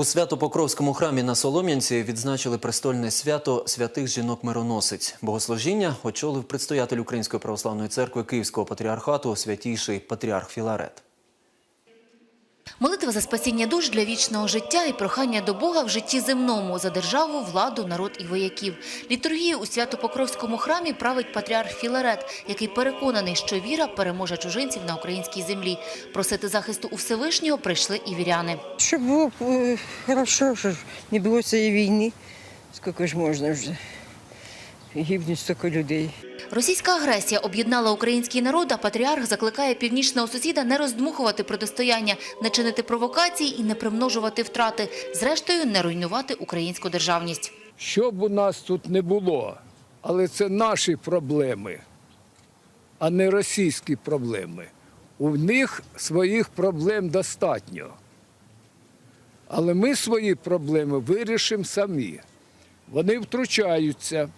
У Свято-Покровському храмі на Солом'янці відзначили престольне свято святих жінок-мироносиць. Богослужіння очолив предстоятель Української православної церкви Київського патріархату святійший патріарх Філарет. Молитва за спасіння душ для вічного життя і прохання до Бога в житті земному за державу, владу, народ і вояків. Літургію у Свято-Покровському храмі править патріарх Філарет, який переконаний, що віра переможе чужинців на українській землі. Просити захисту у Всевишнього прийшли і віряни. Щоб було е, хорошо, щоб не було цієї війни. Скільки ж можна вже? Гибнуть стільки людей. Російська агресія об'єднала український народ, а патріарх закликає північного сусіда не роздмухувати протистояння, не чинити провокацій і не примножувати втрати. Зрештою, не руйнувати українську державність. Що б у нас тут не було, але це наші проблеми, а не російські проблеми. У них своїх проблем достатньо. Але ми свої проблеми вирішимо самі. Вони втручаються.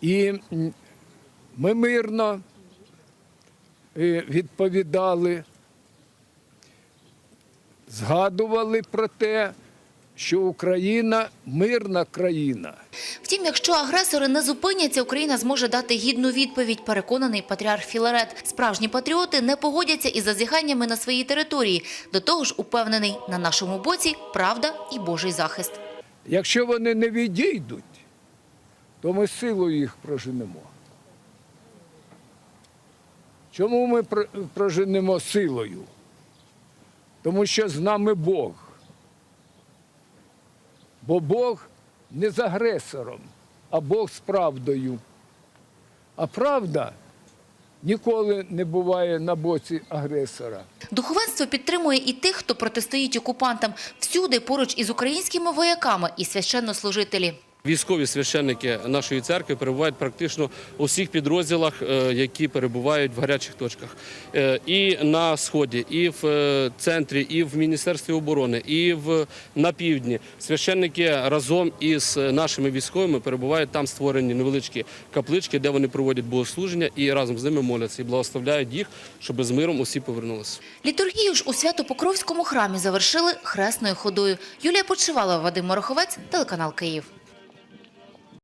І ми мирно е, відповідали, згадували про те, що Україна мирна країна. Втім, якщо агресори не зупиняться, Україна зможе дати гідну відповідь, переконаний патріарх Філарет. Справжні патріоти не погодяться із зазіханнями на своїй території. До того ж, упевнений, на нашому боці правда і Божий захист. Якщо вони не відійдуть, то ми силою їх проженемо. Чому ми проженемо силою? Тому що з нами Бог. Бо Бог не з агресором, а Бог з правдою. А правда ніколи не буває на боці агресора. Духовенство підтримує і тих, хто протистоїть окупантам. Всюди поруч із українськими вояками і священнослужителі. Військові священники нашої церкви перебувають практично у всіх підрозділах, е, які перебувають в гарячих точках. Е, І на сході, і в е, центрі, і в міністерстві оборони, і на півдні. Священники разом із нашими військовими перебувають там створені невеличкі каплички, де вони проводять богослуження і разом з ними моляться і благословляють їх, щоб з миром усі повернулися. Літургію ж у Свято-Покровському храмі завершили хресною ходою. Юлія Почивалова, Вадим Мороховець, телеканал Київ.